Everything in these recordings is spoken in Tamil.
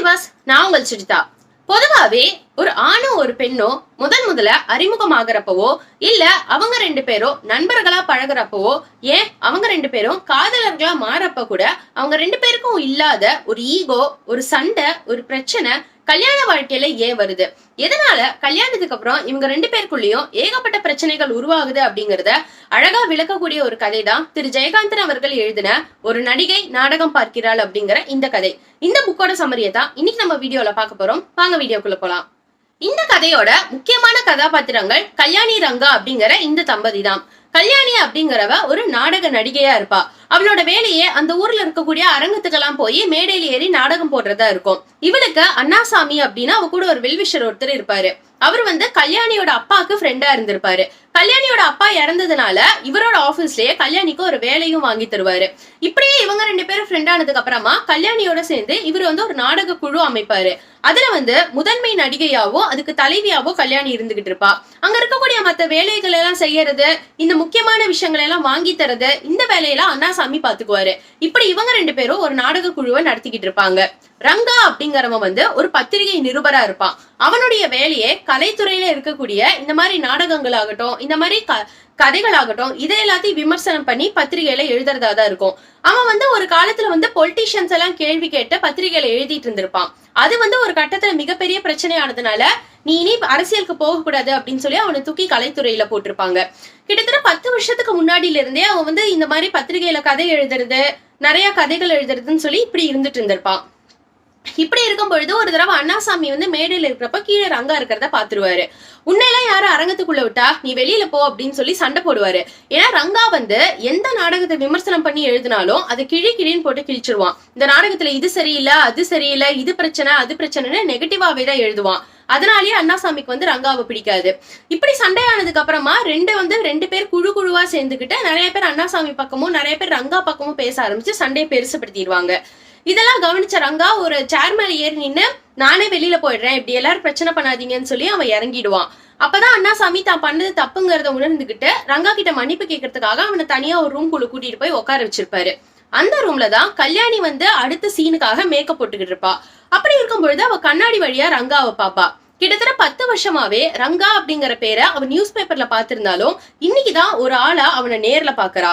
விவாஸ் நான் உங்கள் சுஜிதா. பொதுவாவே ஒரு ஆணும் ஒரு பெண்ணோ முதன் முதல்ல அறிமுகமாகறப்பவோ இல்ல அவங்க ரெண்டு பேரும் நண்பர்களா பழகுறப்பவோ ஏன் அவங்க ரெண்டு பேரும் காதலர்களா மாறப்ப கூட அவங்க ரெண்டு பேருக்கும் இல்லாத ஒரு ஈகோ ஒரு சண்டை ஒரு பிரச்சனை கல்யாண வாழ்க்கையில ஏன் வருது? எதனால கல்யாணத்துக்கு அப்புறம் இவங்க ரெண்டு பேருக்குள்ளயும் ஏகப்பட்ட பிரச்சனைகள் உருவாகுது அப்படிங்கறத அழகா விளக்கக்கூடிய ஒரு கதை தான் திரு ஜெயகாந்தன் அவர்கள் எழுதின ஒரு நடிகை நாடகம் பார்க்கிறாள் அப்படிங்கிற இந்த கதை. இந்த புக்கோட சமரியை தான் இன்னைக்கு நம்ம வீடியோல பார்க்க போறோம். வாங்க வீடியோக்குள்ள போலாம். இந்த கதையோட முக்கியமான கதாபாத்திரங்கள் கல்யாணி ரங்கா அப்படிங்கிற இந்த தம்பதி தான் கல்யாணி அப்படிங்கிறவ ஒரு நாடக நடிகையா இருப்பா. அவளோட வேலையே அந்த ஊர்ல இருக்கக்கூடிய அரங்கத்துக்கெல்லாம் போய் மேடையில ஏறி நாடகம் போடுறதா இருக்கும். இவளுக்கு அண்ணாசாமி அப்படின்னா அவ கூட ஒரு வெல்விஷர் ஒருத்தர் இருப்பாரு. அவர் வந்து கல்யாணியோட அப்பாவுக்கு ஃப்ரெண்டா இருந்திருப்பாரு. கல்யாணியோட அப்பா இறந்ததுனால இவரோட ஆபீஸ்லயே கல்யாணிக்கு ஒரு வேலையும் வாங்கி தருவாரு. இப்படியே இவங்க ரெண்டு பேரும் ஃப்ரெண்ட் ஆனதுக்கு அப்புறமா கல்யாணியோட சேர்ந்து இவர் வந்து ஒரு நாடக குழு அமைப்பாரு. அதுல வந்து முதன்மை நடிகையாவோ அதுக்கு தலைவியாவோ கல்யாணி இருந்துகிட்டு இருப்பா. அங்க இருக்கக்கூடிய மத்த வேலைகள் எல்லாம் செய்யறது இந்த முக்கியமான விஷயங்கள் எல்லாம் வாங்கி தரது இந்த வேலையெல்லாம் அண்ணாசாமி பாத்துக்குவாரு. இப்படி இவங்க ரெண்டு பேரும் ஒரு நாடக குழுவை நடத்திக்கிட்டு இருப்பாங்க. ரங்கா அப்படிங்கிறவன் வந்து ஒரு பத்திரிகை நிருபரா இருப்பான். அவனுடைய வேலையே கலைத்துறையில இருக்கக்கூடிய இந்த மாதிரி நாடகங்கள் ஆகட்டும் இந்த மாதிரி க கதைகளாகட்டும் இதை எல்லாத்தையும் விமர்சனம் பண்ணி பத்திரிகையில எழுதுறதா தான் இருக்கும். அவன் வந்து ஒரு காலத்துல வந்து பொலிட்டீஷியன்ஸ் எல்லாம் கேள்வி கேட்டு பத்திரிகையில எழுதிட்டு இருந்திருப்பான். அது வந்து ஒரு கட்டத்துல மிகப்பெரிய பிரச்சனையானதுனால நீ இனி அரசியலுக்கு போகக்கூடாது அப்படின்னு சொல்லி அவனை தூக்கி கலைத்துறையில போட்டிருப்பாங்க. கிட்டத்தட்ட பத்து வருஷத்துக்கு முன்னாடியில இருந்தே அவன் வந்து இந்த மாதிரி பத்திரிகையில கதை எழுதுறது நிறைய கதைகள் எழுதுறதுன்னு சொல்லி இப்படி இருந்துட்டு இருந்திருப்பான். இப்படி இருக்கும் பொழுது ஒரு தடவை அண்ணாசாமி வந்து மேடையில் இருக்கிறப்ப கீழே ரங்கா இருக்கிறத பாத்துருவாரு. உன்னையெல்லாம் யாரும் அரங்கத்துக்குள்ள விட்டா நீ வெளியில போ அப்படின்னு சொல்லி சண்டை போடுவாரு. ஏன்னா ரங்கா வந்து எந்த நாடகத்தை விமர்சனம் பண்ணி எழுதினாலும் அதை கிழி கிழின்னு போட்டு கிழிச்சிருவான். இந்த நாடகத்துல இது சரியில்லை அது சரியில்லை இது பிரச்சனை அது பிரச்சனைன்னு நெகட்டிவாவே தான் எழுதுவான். அதனாலேயே அண்ணாசாமிக்கு வந்து ரங்காவை பிடிக்காது. இப்படி சண்டையானதுக்கு அப்புறமா ரெண்டு வந்து ரெண்டு பேர் குழு குழுவா சேர்ந்துக்கிட்டு நிறைய பேர் அண்ணாசாமி பக்கமும் நிறைய பேர் ரங்கா பக்கமும் பேச ஆரம்பிச்சு சண்டையை பெருசுப்படுத்திடுவாங்க. இதெல்லாம் கவனிச்ச ரங்கா ஒரு சேர் மேல ஏறி நின்று நானே வெளியில போயிடுறேன். இப்படி எல்லாரும் பிரச்சனை பண்ணாதீங்கன்னு சொல்லி அவன் இறங்கிடுவான். அப்பதான் அண்ணாசாமி தான் பண்ணது தப்புங்கிறத உணர்ந்துகிட்டு ரங்கா கிட்ட மன்னிப்பு கேட்கறதுக்காக அவனை தனியா ஒரு ரூம் குழு கூட்டிட்டு போய் உட்கார வச்சிருப்பாரு. அந்த ரூம்ல தான் கல்யாணி வந்து அடுத்த சீனுக்காக மேக்கப் போட்டுக்கிட்டு இருப்பா. அப்படி இருக்கும் பொழுது அவ கண்ணாடி வழியா ரங்காவை பாப்பா. கிட்டத்தட்ட பத்து வருஷமாவே ரங்கா அப்படிங்கிற பேரை அவன் நியூஸ் பேப்பர்ல பாத்திருந்தாலும் இன்னைக்குதான் ஒரு ஆளா அவனை நேர்ல பாக்குறா.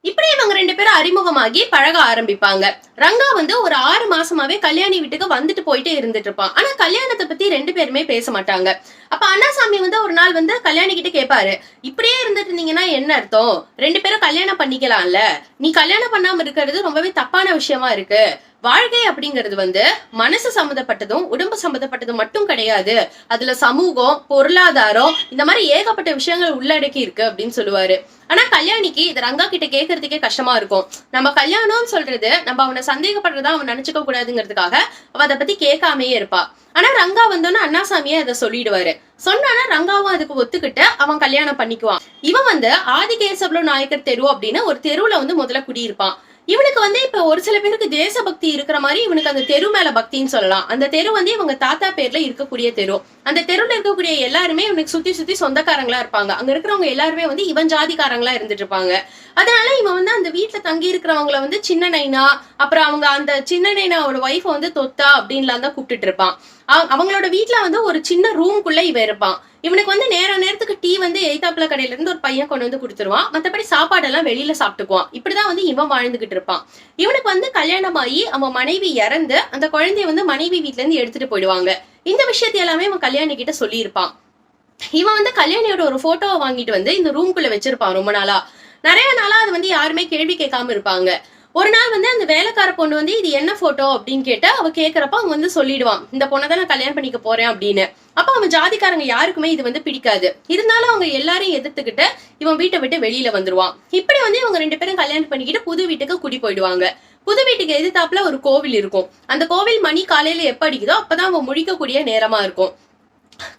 இப்படி இவங்க ரெண்டு பேரும் அறிமுகமாகி பழக ஆரம்பிப்பாங்க. ரங்கா வந்து ஒரு ஆறு மாசமாவே கல்யாணி வீட்டுக்கு வந்துட்டு போயிட்டே இருந்துட்டு இருப்பான். ஆனா கல்யாணத்தை பத்தி ரெண்டு பேருமே பேச மாட்டாங்க. அப்ப அண்ணாசாமி வந்து ஒரு நாள் வந்து கல்யாணி கிட்ட கேட்பாரு இப்படியே இருந்துட்டு இருந்தீங்கன்னா என்ன அர்த்தம்? ரெண்டு பேரும் கல்யாணம் பண்ணிக்கலாம்ல. நீ கல்யாணம் பண்ணாம இருக்கிறது ரொம்பவே தப்பான விஷயமா இருக்கு. வாழ்க்கை அப்படிங்கிறது வந்து மனசு சம்மந்தப்பட்டதும் உடம்பு சம்மந்தப்பட்டதும் மட்டும் கிடையாது. அதுல சமூகம் பொருளாதாரம் இந்த மாதிரி ஏகப்பட்ட விஷயங்கள் உள்ளடக்கி இருக்கு அப்படின்னு சொல்லுவாரு. ஆனா கல்யாணிக்கு இது ரங்கா கிட்ட கேட்கறதுக்கே கஷ்டமா இருக்கும். நம்ம கல்யாணம்னு சொல்றது நம்ம அவனை சந்தேகப்படுறதா அவன் நினைச்சுக்க கூடாதுங்கிறதுக்காக அவ அதை பத்தி கேட்காமயே இருப்பா. ஆனா ரங்கா வந்தோன்னு அண்ணாசாமியே அதை சொல்லிடுவாரு. சொன்னானா ரங்காவும் அதுக்கு ஒத்துக்கிட்டு அவன் கல்யாணம் பண்ணிக்குவான். இவன் வந்து ஆதிகேசவலு நாயக்கர் தெரு அப்படின்னு ஒரு தெருவுல வந்து முதல்ல குடியிருப்பான். இவனுக்கு வந்து இப்ப ஒரு சில பேருக்கு தேசபக்தி இருக்கிற மாதிரி இவனுக்கு அந்த தெரு மேல பக்தின்னு சொல்லலாம். அந்த தெரு வந்து இவங்க தாத்தா பேர்ல இருக்கக்கூடிய தெரு. அந்த தெருல இருக்கக்கூடிய எல்லாருமே இவனுக்கு சுத்தி சுத்தி சொந்தக்காரங்களா இருப்பாங்க. அங்க இருக்கிறவங்க எல்லாருமே வந்து இவன் ஜாதிக்காரங்களா இருந்துட்டு இருப்பாங்க. அதனால இவன் வந்து அந்த வீட்டுல தங்கி இருக்கிறவங்கள வந்து சின்ன நைனா அப்புறம் அவங்க அந்த சின்ன நைனாவோட ஒய்ஃபை வந்து தொத்தா அப்படின்லாம் தான் கூப்பிட்டுட்டு இருப்பான். அவங்களோட வீட்டுல வந்து ஒரு சின்ன ரூம்குள்ள இவன் இருப்பான். இவனுக்கு வந்து நேர நேரத்துக்கு டீ வந்து எய்தாப்புல கடையில இருந்து ஒரு பையன் கொண்டு வந்து கொடுத்துருவான். மத்தபடி சாப்பாடெல்லாம் வெளியில சாப்பிட்டுக்குவான். இப்படிதான் வந்து இவன் வாழ்ந்துகிட்டு இருப்பான். இவனுக்கு வந்து கல்யாணம் ஆகி அவன் மனைவி இறந்து அந்த குழந்தைய வந்து மனைவி வீட்ல இருந்து எடுத்துட்டு போயிடுவாங்க. இந்த விஷயத்தை எல்லாமே அவன் கல்யாணி கிட்ட சொல்லியிருப்பான். இவன் வந்து கல்யாணியோட ஒரு போட்டோவை வாங்கிட்டு வந்து இந்த ரூம்குள்ள வச்சிருப்பான் ரொம்ப நாளா. நிறைய நாளா அது வந்து யாருமே கேள்வி கேட்காம இருப்பாங்க. ஒரு நாள் வந்து அந்த வேலைக்கார பொண்ணு வந்து இது என்ன போட்டோ அப்படின்னு கேட்டு அவ கேக்குறப்ப அவன் வந்து சொல்லிடுவான் இந்த பொண்ணை தான் நான் கல்யாணம் பண்ணிக்க போறேன் அப்படின்னு. அப்ப அவன் ஜாதிக்காரங்க யாருக்குமே இது வந்து பிடிக்காது. இருந்தாலும் அவங்க எல்லாரையும் எதிர்த்துக்கிட்டு இவன் வீட்டை விட்டு வெளியில வந்துருவான். இப்படி வந்து இவங்க ரெண்டு பேரும் கல்யாணம் பண்ணிக்கிட்டு புது வீட்டுக்கு குடி போயிடுவாங்க. புது வீட்டுக்கு எதிர்த்தாப்புல ஒரு கோவில் இருக்கும். அந்த கோவில் மணி காலையில எப்ப அடிக்குதோ அப்பதான் அவன் முழிக்கக்கூடிய நேரமா இருக்கும்.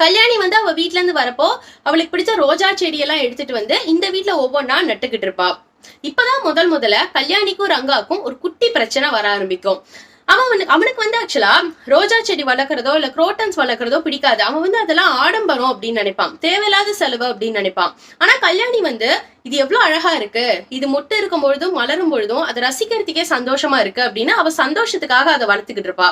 கல்யாணி வந்து அவ வீட்ல இருந்து வரப்போ அவளுக்கு பிடிச்ச ரோஜா செடியெல்லாம் எடுத்துட்டு வந்து இந்த வீட்டுல ஒவ்வொன்றா நட்டுக்கிட்டு இருப்பா. இப்பதான் முதல் முதல்ல கல்யாணிக்கும் ரங்காக்கும் ஒரு குட்டி பிரச்சனை வர ஆரம்பிக்கும். அவன் அவனுக்கு வந்து ஆக்சுவலா ரோஜா செடி வளர்க்குறதோ இல்ல குரோட்டன்ஸ் வளர்க்குறதோ பிடிக்காது. அவன் வந்து அதெல்லாம் ஆடம்பரம் அப்படின்னு நினைப்பான். தேவையில்லாத செலவு அப்படின்னு நினைப்பான். ஆனா கல்யாணி வந்து இது எவ்வளவு அழகா இருக்கு. இது மொட்டு இருக்கும் பொழுதும் மலரும் பொழுதும் அதை ரசிக்கிறதுக்கே சந்தோஷமா இருக்கு அப்படின்னு அவ சந்தோஷத்துக்காக அதை வளர்த்துக்கிட்டு இருப்பா.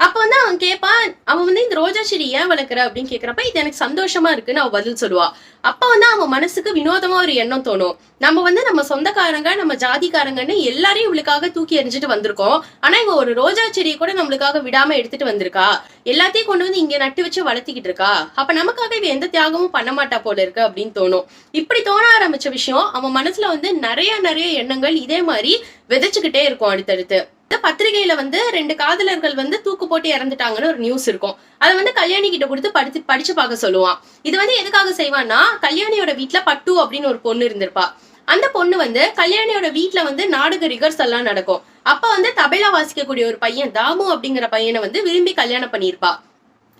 அப்ப வந்து அவன் கேட்பான் அவன் வந்து இந்த ரோஜா செடி ஏன் வளர்க்குற? அப்படின்னு கேக்குறப்ப இது எனக்கு சந்தோஷமா இருக்குன்னு அவன் பதில் சொல்லுவா. அப்ப வந்து அவன் மனசுக்கு வினோதமா ஒரு எண்ணம் தோணும். நம்ம வந்து நம்ம சொந்தக்காரங்க நம்ம ஜாதிக்காரங்கன்னு எல்லாரையும் இவளுக்காக தூக்கி எறிஞ்சிட்டு வந்திருக்கோம். ஆனா இவ ஒரு ரோஜா செடியை கூட நம்மளுக்காக விடாம எடுத்துட்டு வந்திருக்கா? எல்லாத்தையும் கொண்டு வந்து இங்க நட்டு வச்சு வளர்த்திக்கிட்டு இருக்கா? அப்ப நமக்காக இவ எந்த தியாகமும் பண்ண மாட்டா போல இருக்கு அப்படின்னு தோணும். இப்படி தோண ஆரம்பிச்ச விஷயம் அவன் மனசுல வந்து நிறைய நிறைய எண்ணங்கள் இதே மாதிரி விதைச்சுக்கிட்டே இருக்கும் அடுத்தடுத்து. பத்திரிகையில வந்து ரெண்டு காதலர்கள் வந்து தூக்கு போட்டு இறந்துட்டாங்கன்னு ஒரு நியூஸ் இருக்கும். அதை வந்து கல்யாணி கிட்ட கொடுத்து படிச்சு படிச்சு பார்க்க சொல்லுவான். இது வந்து எதுக்காக செய்வான்னா கல்யாணியோட வீட்டுல பட்டு அப்படின்னு ஒரு பொண்ணு இருந்திருப்பா. அந்த பொண்ணு வந்து கல்யாணியோட வீட்டுல வந்து நாடக ரிகர்ஸ் எல்லாம் நடக்கும். அப்ப வந்து தபேலா வாசிக்கக்கூடிய ஒரு பையன் தாமு அப்படிங்கிற பையனை வந்து விரும்பி கல்யாணம் பண்ணியிருப்பா.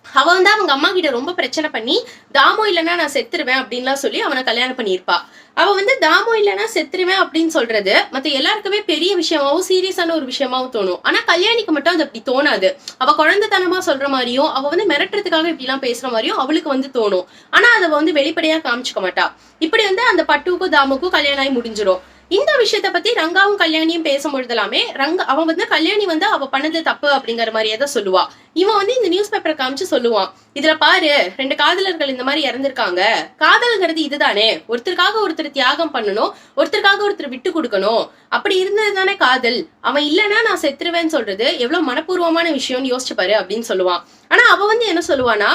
அவ வந்து அவங்க அம்மா கிட்ட ரொம்ப பிரச்சனை பண்ணி தாமோ இல்லைன்னா நான் செத்துருவேன் அப்படின்லாம் சொல்லி அவனை கல்யாணம் பண்ணியிருப்பா. அவ வந்து தாமோ இல்லைன்னா செத்துருவேன் அப்படின்னு சொல்றது மத்த எல்லாருக்குமே பெரிய விஷயமாவும் சீரியஸான ஒரு விஷயமாவும் தோணும். ஆனா கல்யாணிக்கு மட்டும் அது அப்படி தோணாது. அவ குழந்தைத்தனமா சொல்ற மாதிரியும் அவ வந்து மிரட்டுறதுக்காக இப்படி எல்லாம் பேசுற மாதிரியும் அவளுக்கு வந்து தோணும். ஆனா அதை வந்து வெளிப்படையா காமிச்சுக்க மாட்டா. இப்படி வந்து அந்த பட்டுவுக்கும் தாமுக்கும் கல்யாணம் ஆகி முடிஞ்சிரும். இந்த விஷயத்த பத்தி ரங்காவும் கல்யாணியும் பேசும்பொழுது எல்லாமே ரங்க அவன் வந்து கல்யாணி வந்து அவ பண்ணது தப்பு அப்படிங்கிற மாதிரியே தான் சொல்லுவா. இவன் வந்து இந்த நியூஸ் பேப்பரை காமிச்சு சொல்லுவான். இதுல பாரு ரெண்டு காதலர்கள் இந்த மாதிரி இறந்திருக்காங்க. காதல்ங்கிறது இதுதானே. ஒருத்தருக்காக ஒருத்தர் தியாகம் பண்ணணும் ஒருத்தருக்காக ஒருத்தர் விட்டு கொடுக்கணும். அப்படி இருந்தது தானே காதல். அவன் இல்லைன்னா நான் செத்துருவேன்னு சொல்றது எவ்வளவு மனப்பூர்வமான விஷயம்னு யோசிச்சு பாரு அப்படின்னு சொல்லுவான். ஆனா அவ வந்து என்ன சொல்லுவானா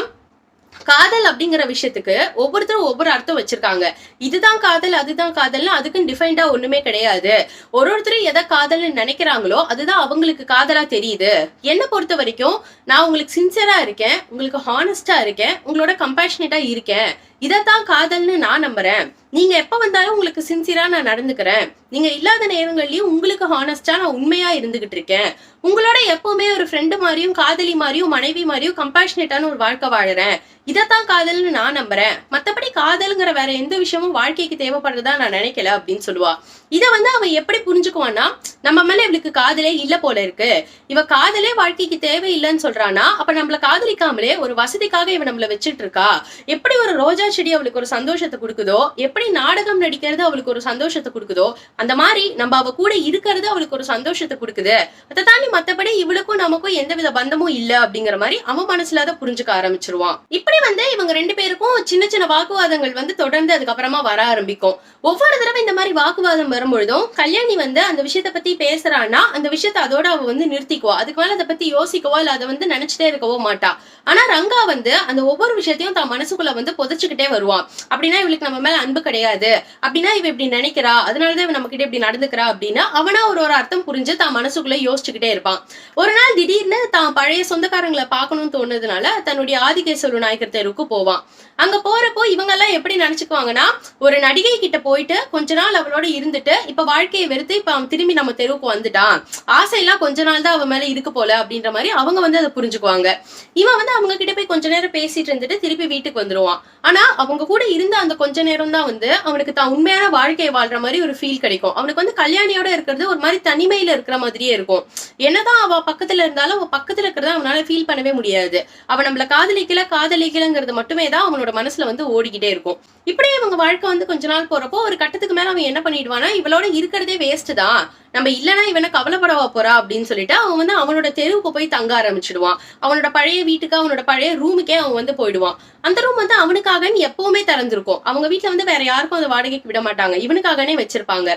காதல் அப்படிங்கிற விஷயத்துக்கு ஒவ்வொருத்தரும் ஒவ்வொரு அர்த்தம் வச்சிருக்காங்க. இதுதான் காதல் அதுதான் காதல்னு அதுக்குன்னு டிஃபைன்டா ஒண்ணுமே கிடையாது. ஒரு ஒருத்தரும் எதை காதல்னு நினைக்கிறாங்களோ அதுதான் அவங்களுக்கு காதலா தெரியுது. என்னை பொறுத்த வரைக்கும் நான் உங்களுக்கு சின்சியரா இருக்கேன் உங்களுக்கு ஹானஸ்டா இருக்கேன் உங்களோட கம்பேஷனேட்டா இருக்கேன். இதைத்தான் காதல்னு நான் நம்புறேன். நீங்க எப்ப வந்தாலும் உங்களுக்கு சின்சியரா நான் நடந்துக்கிறேன். நீங்க இல்லாத நேரங்கள்லயும் உங்களுக்கு ஹானஸ்டா நான் உண்மையா இருந்துகிட்டு இருக்கேன். உங்களோட எப்பவுமே ஒரு ஃப்ரெண்டு மாதிரியும் காதலி மாதிரியும் மனைவி மாதிரியும் கம்பாஷனேட்டான ஒரு வாழ்க்கை வாழறேன். இதைத்தான் காதல்னு நான் நம்புறேன். மத்தபடி காதல்ங்கிற வேற எந்த விஷயமும் வாழ்க்கைக்கு தேவைப்படுறதா நான் நினைக்கல அப்படின்னு சொல்லுவா. இத வந்து அவன் எப்படி புரிஞ்சுக்குவான்னா நம்ம மேல இவளுக்கு காதலே இல்ல போல இருக்கு. இவ காதலே வாழ்க்கைக்கு தேவையில்லைன்னு சொல்றானா அப்ப நம்மள காதலிக்காமலே ஒரு வசதிக்காக இவ நம்மள வச்சுட்டு இருக்கா? எப்படி ஒரு ரோஜா செடி அவளுக்கு ஒரு சந்தோஷத்தை கொடுக்குதோ எப்படி நாடகம் நடிக்கிறது அவளுக்கு ஒரு சந்தோஷத்தை கொடுக்குதோ அந்த மாதிரி நம்ம அவ கூட இருக்கிறது அவளுக்கு ஒரு சந்தோஷத்தை கொடுக்குது. அதை தாண்டி மத்தபடி இவளுக்கும் நமக்கும் எந்தவித பந்தமும் இல்ல அப்படிங்கிற மாதிரி அவன் மனசுல அதை புரிஞ்சுக்க ஆரம்பிச்சிருவான். இப்படி வந்து இவங்க ரெண்டு பேருக்கும் சின்ன சின்ன வாக்குவாதங்கள் வந்து தொடர்ந்து அதுக்கப்புறமா வர ஆரம்பிக்கும். ஒவ்வொரு தடவை இந்த மாதிரி வாக்குவாதம் வரும்பொழுதும் கல்யாணி வந்து அந்த விஷயத்த பத்தி பேசுறான்னா அந்த விஷயத்த அதோட அவ வந்து நிறுத்திக்குவா. அதுக்கு மேல அதை பத்தி யோசிக்கவோ இல்ல அதை வந்து நினைச்சிட்டே இருக்கவோ மாட்டா. ஆனா ரங்கா வந்து அந்த ஒவ்வொரு விஷயத்தையும் தான் மனசுக்குள்ள வந்து புதைச்சுக்கிட்டு வருவான். அப்படின்னா இவளுக்கு நம்ம மேல அன்பு கிடையாது. அப்படின்னா இவ இப்படி நினைக்கிறா. அதனாலதான் இவன் நம்ம கிட்ட இப்படி நடந்துக்கிறா அப்படின்னா அவனா ஒரு ஒரு அர்த்தம் புரிஞ்சு தான் மனசுக்குள்ள யோசிச்சுக்கிட்டே இருப்பான். ஒரு நாள் திடீர்னு தான் பழைய சொந்தக்காரங்களை பார்க்கணும்னு தோணுதுனால தன்னுடைய ஆதிகேஸ்வர நாயக்கர் தெருவுக்கு போவான். அங்க போறப்போ இவங்க எல்லாம் எப்படி நினைச்சுக்குவாங்கன்னா ஒரு நடிகை கிட்ட போயிட்டு கொஞ்ச நாள் அவளோட இருந்துட்டு இப்ப வாழ்க்கையை வெறுத்து இப்ப அவன் திரும்பி நம்ம தெருவுக்கு வந்துட்டான். ஆசையெல்லாம் கொஞ்ச நாள் தான் அவன் மேல இருக்கு போல அப்படின்ற மாதிரி அவங்க வந்து அதை புரிஞ்சுக்குவாங்க. இவன் வந்து அவங்க கிட்ட போய் கொஞ்ச நேரம் பேசிட்டு இருந்துட்டு திருப்பி வீட்டுக்கு வந்துருவான். ஆனா அவங்க கூட இருந்த அந்த கொஞ்ச நேரம் தான் வந்து அவனுக்கு தான் உண்மையான வாழ்க்கையை வாழ்ற மாதிரி ஒரு ஃபீல் கிடைக்கும். அவனுக்கு வந்து கல்யாணியோட இருக்கிறது ஒரு மாதிரி தனிமையில இருக்கிற மாதிரியே இருக்கும். என்னதான் அவ பக்கத்துல இருந்தாலும் அவ பக்கத்துல இருக்கிறத அவனால ஃபீல் பண்ணவே முடியாது. அவன் நம்மள காதலிக்கல காதலிக்கலங்கிறது மட்டுமே தான் அவனோட மனசுல வந்து ஓடிக்கிட்டே இருக்கும். இப்படியே இவங்க வாழ்க்கை வந்து கொஞ்ச நாள் போறப்போ ஒரு கட்டத்துக்கு மேல அவன் என்ன பண்ணிடுவானா இவளோட இருக்கிறதே வேஸ்ட் தான். நம்ம இல்லைனா இவனை கவலைப்படவா போறா அப்படின்னு சொல்லிட்டு அவன் வந்து அவனோட தெருவுக்கு போய் தங்க ஆரம்பிச்சிடுவான். அவனோட பழைய வீட்டுக்கு அவனோட பழைய ரூமுக்கே அவன் வந்து போயிடுவான். அந்த ரூம் வந்து அவனுக்காகன்னு எப்பவுமே திறந்திருக்கும். அவங்க வீட்டுல வந்து வேற யாருக்கும் அந்த வாடகைக்கு விட மாட்டாங்க. இவனுக்காகனே வச்சிருப்பாங்க.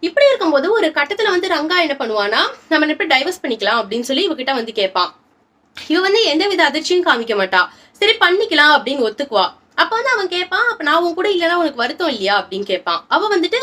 இப்படி இருக்கும்போது ஒரு கட்டத்துல வந்து ரங்கா என்ன பண்ணுவானா நம்ம எப்படி டைவர்ஸ் பண்ணிக்கலாம் அப்படின்னு சொல்லி இவகிட்ட வந்து கேட்பான் இவ வந்து எந்த வித அதிர்ச்சியும் காமிக்க மாட்டா. சரி பண்ணிக்கலாம் அப்படின்னு ஒத்துக்குவா. அப்ப வந்து அவன் கேட்பான் அப்ப நான் உன் கூட இல்லைன்னா உனக்கு வருத்தம் இல்லையா? அப்படின்னு கேட்பான் அவ வந்துட்டு